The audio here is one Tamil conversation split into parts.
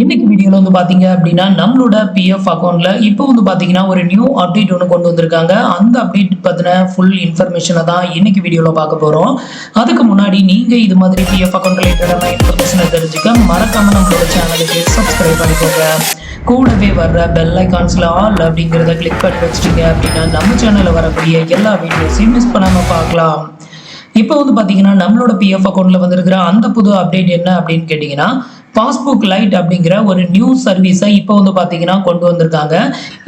இன்னைக்கு வீடியோல வந்து பாத்தீங்க அப்படின்னா நம்மளோட பிஎஃப் அக்கௌண்ட்ல இப்போ வந்து பாத்தீங்கன்னா ஒரு நியூ அப்டேட் ஒன்று கொண்டு வந்திருக்காங்க. அந்த அப்டேட் பத்தின ஃபுல் இன்ஃபர்மேஷனை தான் இன்னைக்கு வீடியோல பார்க்க போறோம். அதுக்கு முன்னாடி நீங்க இது மாதிரி பிஎஃப் அக்கௌண்ட் ரிலேட்டடான இன்ஃபர்மேஷனை தெரிஞ்சுக்க மறக்காம நம்மளோட சேனலுக்கு சப்ஸ்கிரைப் பண்ணிக்கோங்க. கூடவே வர்ற பெல் ஐகான்ஸ்ல ஆல் அப்படிங்கிறத கிளிக் பண்ணி வச்சிட்டீங்க அப்படின்னா நம்ம சேனல்ல வரக்கூடிய எல்லா வீடியோஸையும் மிஸ் பண்ணாம பார்க்கலாம். இப்போ வந்து பார்த்தீங்கன்னா நம்மளோட பிஎஃப் அக்கௌண்ட்ல வந்திருக்கிற அந்த புது அப்டேட் என்ன அப்படின்னு கேட்டிங்கன்னா பாஸ்புக் லைட் அப்படிங்கிற ஒரு நியூ சர்வீஸை இப்போ வந்து பார்த்தீங்கன்னா கொண்டு வந்திருக்காங்க.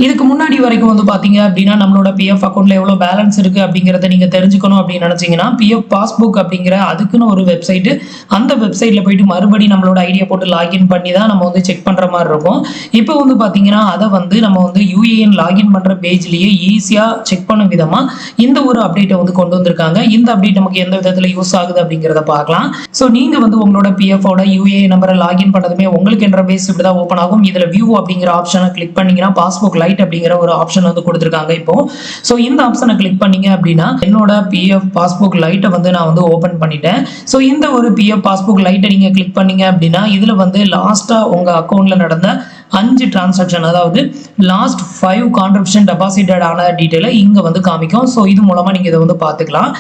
இதுக்கு முன்னாடி வரைக்கும் வந்து பார்த்தீங்க அப்படின்னா நம்மளோட பிஎஃப் அக்கௌண்ட்ல எவ்வளோ பேலன்ஸ் இருக்கு அப்படிங்கிறத நீங்கள் தெரிஞ்சுக்கணும் அப்படின்னு நினைச்சீங்கன்னா பிஎஃப் பாஸ்புக் அப்படிங்கிற அதுக்குன்னு ஒரு வெப்சைட்டு அந்த வெப்சைட்டில் போயிட்டு மறுபடி நம்மளோட ஐடியா போட்டு லாகின் பண்ணி தான் நம்ம வந்து செக் பண்ணுற மாதிரி இருக்கும். இப்போ வந்து பார்த்தீங்கன்னா அதை வந்து நம்ம வந்து யூஏஎன் லாகின் பண்ணுற பேஜ்லேயே ஈஸியாக செக் பண்ணும் விதமாக இந்த ஒரு அப்டேட்டை வந்து கொண்டு வந்திருக்காங்க. இந்த அப்டேட் நமக்கு எந்த விதத்தில் யூஸ் ஆகுது அப்படிங்கிறத பார்க்கலாம். ஸோ நீங்கள் வந்து உங்களோட பிஎஃபோட ஓட நம்பரை லாகின் பண்ணதுமே உங்களுக்கு என்ற பேஸ் இப்படி தான் ஓப்பன் ஆகும். இதில் வியூ அப்படிங்கிற ஆப்ஷனை கிளிக் பண்ணிங்கன்னா பாஸ்புக் லைட் அப்படிங்கிற ஒரு ஆப்ஷன் வந்து கொடுத்துருக்காங்க இப்போ. ஸோ இந்த ஆப்ஷனை கிளிக் பண்ணீங்க அப்படின்னா என்னோட பிஎஃப் பாஸ்புக் லைட்டை வந்து நான் வந்து ஓப்பன் பண்ணிட்டேன். ஸோ இந்த ஒரு பிஎஃப் பாஸ்புக் லைட்டை நீங்கள் கிளிக் பண்ணீங்க அப்படின்னா இதில் வந்து லாஸ்ட்டாக உங்கள் அக்கௌண்ட்டில் நடந்த அஞ்சு டிரான்சாக்ஷன் அதாவது லாஸ்ட் ஃபைவ் கான்ட்ரிபியூஷன் டெபாசிட்டட் ஆன டீட்டெயிலை இங்கே வந்து காமிக்கும். ஸோ இது மூலமாக நீங்கள் இதை வந்து பார்த்துக்கலாம்.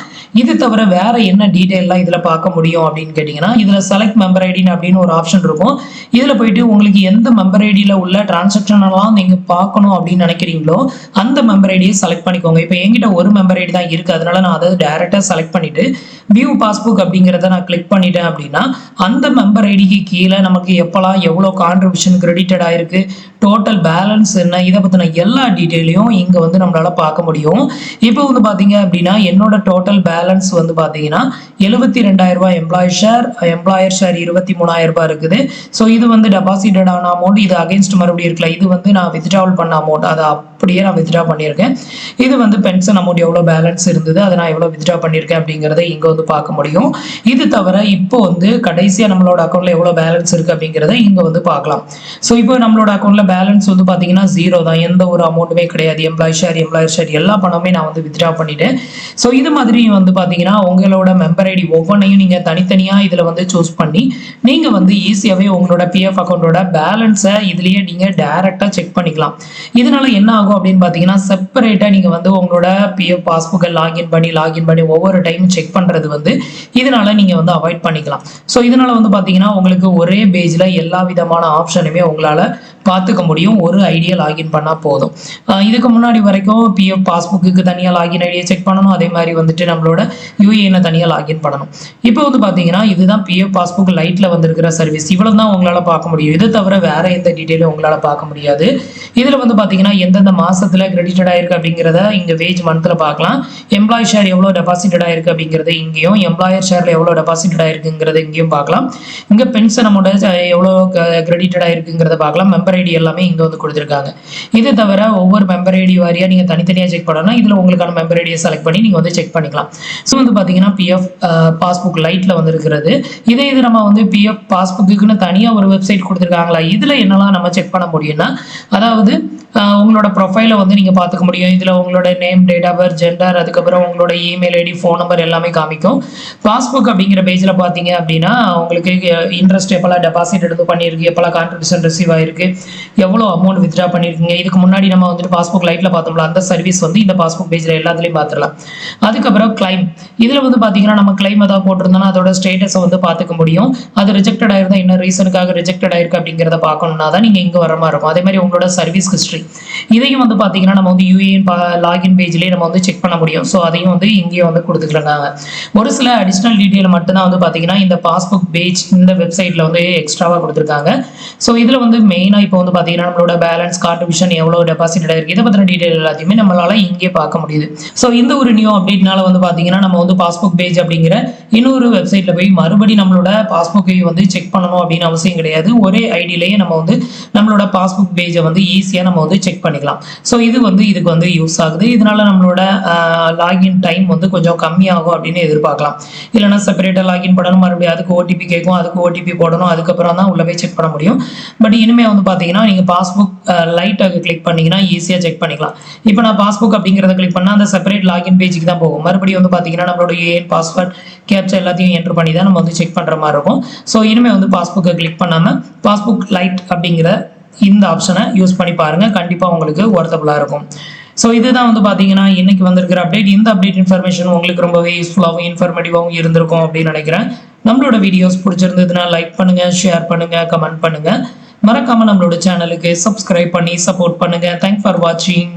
இது தவிர வேற என்ன டீட்டெயிலாம் இதில் பார்க்க முடியும் அப்படின்னு கேட்டிங்கன்னா இதில் செலக்ட் மெம்பர் ஐடின்னு அப்படின்னு ஒரு ஆப்ஷன் இருக்கும். இதில் போயிட்டு உங்களுக்கு எந்த மெம்பர் ஐடியில் உள்ள டிரான்சாக்ஷன் எல்லாம் நீங்கள் பார்க்கணும் அப்படின்னு நினைக்கிறீங்களோ அந்த மெம்பர் ஐடியை செலக்ட் பண்ணிக்கோங்க. இப்போ என்கிட்ட ஒரு மெம்பர் ஐடி தான் இருக்குது அதனால நான் அதை டேரெக்டாக செலக்ட் பண்ணிட்டு வியூ பாஸ்புக் அப்படிங்கிறத நான் கிளிக் பண்ணிட்டேன் அப்படின்னா அந்த மெம்பர் ஐடிக்கு கீழே நமக்கு எப்போலாம் எவ்வளோ கான்ட்ரிபியூஷன் கிரெடிட்டட் ஆயிருக்கு டோட்டல் பேலன்ஸ் என்ன இதை பற்றின எல்லா டீட்டெயிலையும் இங்கே வந்து நம்மளால் பார்க்க முடியும். இப்போ வந்து பார்த்தீங்க அப்படின்னா என்னோட டோட்டல் பேலன்ஸ் வந்து பார்த்தீங்கன்னா எழுபத்தி ரெண்டாயிரம் ரூபாய் எம்ப்ளாயி ஷேர் எம்ப்ளாயர் ஷேர் இருபத்தி மூணாயிரம் ரூபாய் இருக்குது. ஸோ இது வந்து டெபாசிட்டட் ஆன அமௌண்ட் இது அகைன்ஸ்ட் மறுபடியும் இருக்கல. இது வந்து நான் வித்ட்ராவல் பண்ண அமௌண்ட் அதை அப்படியே நான் வித்ட்ரா பண்ணியிருக்கேன். இது வந்து பென்ஷன் அமௌண்ட் எவ்வளோ பேலன்ஸ் இருந்தது அதை நான் எவ்வளோ வித்ட்ரா பண்ணியிருக்கேன் அப்படிங்கிறத இங்கே வந்து பார்க்க முடியும். இது தவிர இப்போ வந்து கடைசியாக நம்மளோட அக்கௌண்ட்டில் எவ்வளோ பேலன்ஸ் இருக்குது அப்படிங்கிறத இங்கே வந்து பார்க்கலாம். ஸோ இப்போ நம்மளோட அக்கௌண்ட்டில் பேலன்ஸ் வந்து பார்த்தீங்கன்னா ஜீரோ தான். எந்த ஒரு அமௌண்ட்டுமே கிடையாது. எம்ப்ளாயி ஷேர் எம்ப்ளாயர் ஷேர் எல்லா பணமே நான் வந்து வித்ட்ரா பண்ணிட்டேன். ஸோ இது மாதிரி வந்து பார்த்தீங்கன்னா உங்களோட மெம்பர் ஐடி ஒவ்வொன்றையும் நீங்கள் தனித்தனியாக இதில் வந்து சூஸ் பண்ணி நீங்கள் வந்து ஈஸியாகவே உங்களோட பிஎஃப் அக்கௌண்ட்டோட பேலன்ஸை இதுலேயே நீங்கள் டைரெக்டாக செக் பண்ணிக்கலாம். இதனால என்ன ஆகும் அப்படின்னு பார்த்தீங்கன்னா செப்பரேட்டாக நீங்கள் வந்து உங்களோட பிஎஃப் பாஸ்புக்கை லாகின் பண்ணி லாகின் பண்ணி ஒவ்வொரு டைம் செக் பண்ணுறது வந்து இதனால நீங்கள் வந்து அவாய்ட் பண்ணிக்கலாம். ஸோ இதனால வந்து பார்த்தீங்கன்னா உங்களுக்கு ஒரே பேஜில் எல்லா விதமான ஆப்ஷனுமே உங்களால் பார்த்துக்க முடியும். ஒரு ஐடியா லாகின் பண்ணால் போதும். இதுக்கு முன்னாடி வரைக்கும் பிஎஃப் பாஸ்புக்கு தனியாக லாகின் ஐடியா செக் பண்ணணும். அதே மாதிரி வந்துட்டு நம்மளோட யூஏனை தனியாக லாகின் பண்ணணும். இப்போ வந்து பார்த்தீங்கன்னா இதுதான் பிஎஃப் பாஸ்புக் லைட்டில் வந்திருக்கிற சர்வீஸ் இவ்வளோ தான் உங்களால் பார்க்க முடியும். இதை தவிர வேற எந்த டீட்டெயிலும் உங்களால் பார்க்க முடியாது. இதில் வந்து பார்த்தீங்கன்னா எந்தெந்த மாதத்தில் கிரெடிட்டட் ஆயிருக்கு அப்படிங்கிறத இங்கே வேஜ் மந்த்தில் பார்க்கலாம். எம்ப்ளாயி ஷேர் எவ்வளோ டெபாசிட்டட் ஆயிருக்கு அப்படிங்கிறது இங்கேயும் எம்ப்ளாயர் ஷேரில் எவ்வளோ டெபாசிட்டட் ஆயிருக்குங்கிறது இங்கேயும் பார்க்கலாம். இங்கே பென்ஷன் அமௌண்ட் எவ்வளோ கிரெடிட்டட் ஆயிருக்குங்கிறத பார்க்கலாம். மெம்பர் ஐடி எல்லாமே இங்கே வந்து கொடுத்துருக்காங்க. இது தவிர ஒவ்வொரு மெம்பர் ஐடி வாரியாக நீங்கள் தனித்தனியாக செக் பண்ணணும் இதில் உங்களுக்கான மெம்பர் ஐடியை செலக்ட் பண்ணி நீங்கள் வந்து செக் பண்ணிக்கலாம். ஸோ வந்து பார்த்தீங்கன்னா பிஎஃப் பாஸ்புக் லைட்டில் வந்து இருக்கிறது இதே இது நம்ம வந்து பிஎஃப் பாஸ்புக்குன்னு தனியாக ஒரு வெப்சைட் கொடுத்துருக்காங்களா? இதில் என்னெல்லாம் நம்ம செக் பண்ண முடியும்னா அதாவது உங்களோட ப்ரொஃபைலை வந்து நீங்கள் பார்த்துக்க முடியும். இதில் உங்களோட name date of birth gender அதுக்கப்புறம் உங்களோட இமெயில் ஐடி ஃபோன் நம்பர் எல்லாமே காமிக்கும். பாஸ்புக் அப்படிங்கிற பேஜில் பார்த்தீங்க அப்படின்னா உங்களுக்கு இன்ட்ரெஸ்ட் எப்போல்லாம் டெபாசிட் எடுத்து பண்ணியிருக்கு எப்போல்லாம் கான்ட்ரிபியூஷன் ரிசீவ் ஆயிருக்கு எவ்வளோ அமௌண்ட் வித்ட்ரா பண்ணியிருக்கீங்க இதுக்கு முன்னாடி நம்ம வந்துட்டு பாஸ்புக் லைட்டில் பார்த்தோம்ல அந்த சர்வீஸ் வந்து இந்த பாஸ்புக் பேஜில் எல்லாத்துலேயும் பார்த்துடலாம். அதுக்கப்புறம் கிளைம் இதில் வந்து பார்த்தீங்கன்னா நம்ம கிளைம் ஏதாவது போட்டிருந்தோம்னா அதோட ஸ்டேட்டஸை வந்து பார்த்துக்க முடியும். அது ரிஜெக்டட் ஆயிருந்தா என்ன ரீசனுக்காக ரிஜெக்டட் ஆயிருக்கு அப்படிங்கிறத பார்க்கணும்னா தான் நீங்கள் இங்கே வர மாதிரி இருக்கும். அதே மாதிரி உங்களோட சர்வீஸ் ஹிஸ்ட்ரி இதையும் வந்து பார்த்தீங்கன்னா நம்ம வந்து யூஏஎன் லாகின் பேஜ்லேயே நம்ம வந்து செக் பண்ண முடியும். ஸோ அதையும் வந்து இங்கேயே வந்து கொடுத்துக்கலாங்க. ஒரு சில அடிஷ்னல் டீட்டெயில் மட்டும்தான் வந்து பார்த்தீங்கன்னா இந்த பாஸ்புக் பேஜ் இந்த வெப்சைட்டில் வந்து எக்ஸ்ட்ராவாக கொடுத்துருக்காங்க. ஸோ இதில் வந்து மெயினாக இப்போ வந்து பார்த்தீங்கன்னா நம்மளோட பேலன்ஸ் கான்ட்ரிபியூஷன் எவ்வளோ டெபாசிட் ஆயிருக்கு இதை பற்றின டீட்டெயில் எல்லாத்தையுமே நம்மளால இங்கே பார்க்க முடியுது. ஸோ இந்த ஒரு நியூ அப்டேட்னால வந்து பார்த்தீங்கன்னா நம்ம வந்து பாஸ்புக் பேஜ் அப்படிங்கிற இன்னொரு வெப்சைட்டில் போய் மறுபடி நம்மளோட பாஸ்புக்கை வந்து செக் பண்ணணும் அப்படின்னு அவசியம் கிடையாது. ஒரே ஐடியிலேயே நம்ம வந்து நம்மளோட பாஸ்புக் பேஜை வந்து ஈஸியாக நம்ம வந்து வந்து செக் பண்ணிக்கலாம். ஸோ இது வந்து இதுக்கு வந்து யூஸ் ஆகுது. இதனால நம்மளோட லாகின் டைம் வந்து கொஞ்சம் கம்மியாகும் அப்படின்னு எதிர்பார்க்கலாம். இல்லைனா செப்பரேட்டாக லாகின் பண்ணணும் மறுபடியும் அதுக்கு ஓடிபி கேட்கும். அதுக்கு ஓடிபி போடணும். அதுக்கப்புறம் தான் உள்ள போய் செக் பண்ண முடியும். பட் இனிமே வந்து பார்த்தீங்கன்னா நீங்கள் பாஸ்புக் லைட்டாக கிளிக் பண்ணீங்கன்னா ஈஸியாக செக் பண்ணிக்கலாம். இப்போ நான் பாஸ்புக் அப்படிங்கிறத கிளிக் பண்ணால் அந்த செப்பரேட் லாகின் பேஜுக்கு தான் போகும். மறுபடியும் வந்து பார்த்தீங்கன்னா நம்மளோட ஏன் பாஸ்வேர்ட் கேப்சா எல்லாத்தையும் என்ட்ரு பண்ணி தான் நம்ம வந்து செக் பண்ணுற மாதிரி இருக்கும். ஸோ இனிமேல் வந்து பாஸ்புக்கை கிளிக் பண்ணாமல் பாஸ்புக் லைட் அப்படிங்கிற இந்த ஆப்ஷனை யூஸ் பண்ணி பாருங்கள் கண்டிப்பாக உங்களுக்கு ஒர்த்தபுளாக இருக்கும். ஸோ இதுதான் வந்து பார்த்தீங்கன்னா இன்னைக்கு வந்திருக்கிற அப்டேட் இந்த அப்டேட் இன்ஃபர்மேஷன் உங்களுக்கு ரொம்பவே யூஸ்ஃபுல்லாகவும் இன்ஃபர்மேட்டிவாகவும் இருந்திருக்கும் அப்படின்னு நினைக்கிறேன். நம்மளோட வீடியோஸ் பிடிச்சிருந்ததுன்னா லைக் பண்ணுங்க ஷேர் பண்ணுங்க கமெண்ட் பண்ணுங்க. மறக்காமல் நம்மளோட சேனலுக்கு சப்ஸ்கிரைப் பண்ணி சப்போர்ட் பண்ணுங்கள் தேங்க் ஃபார் வாட்சிங்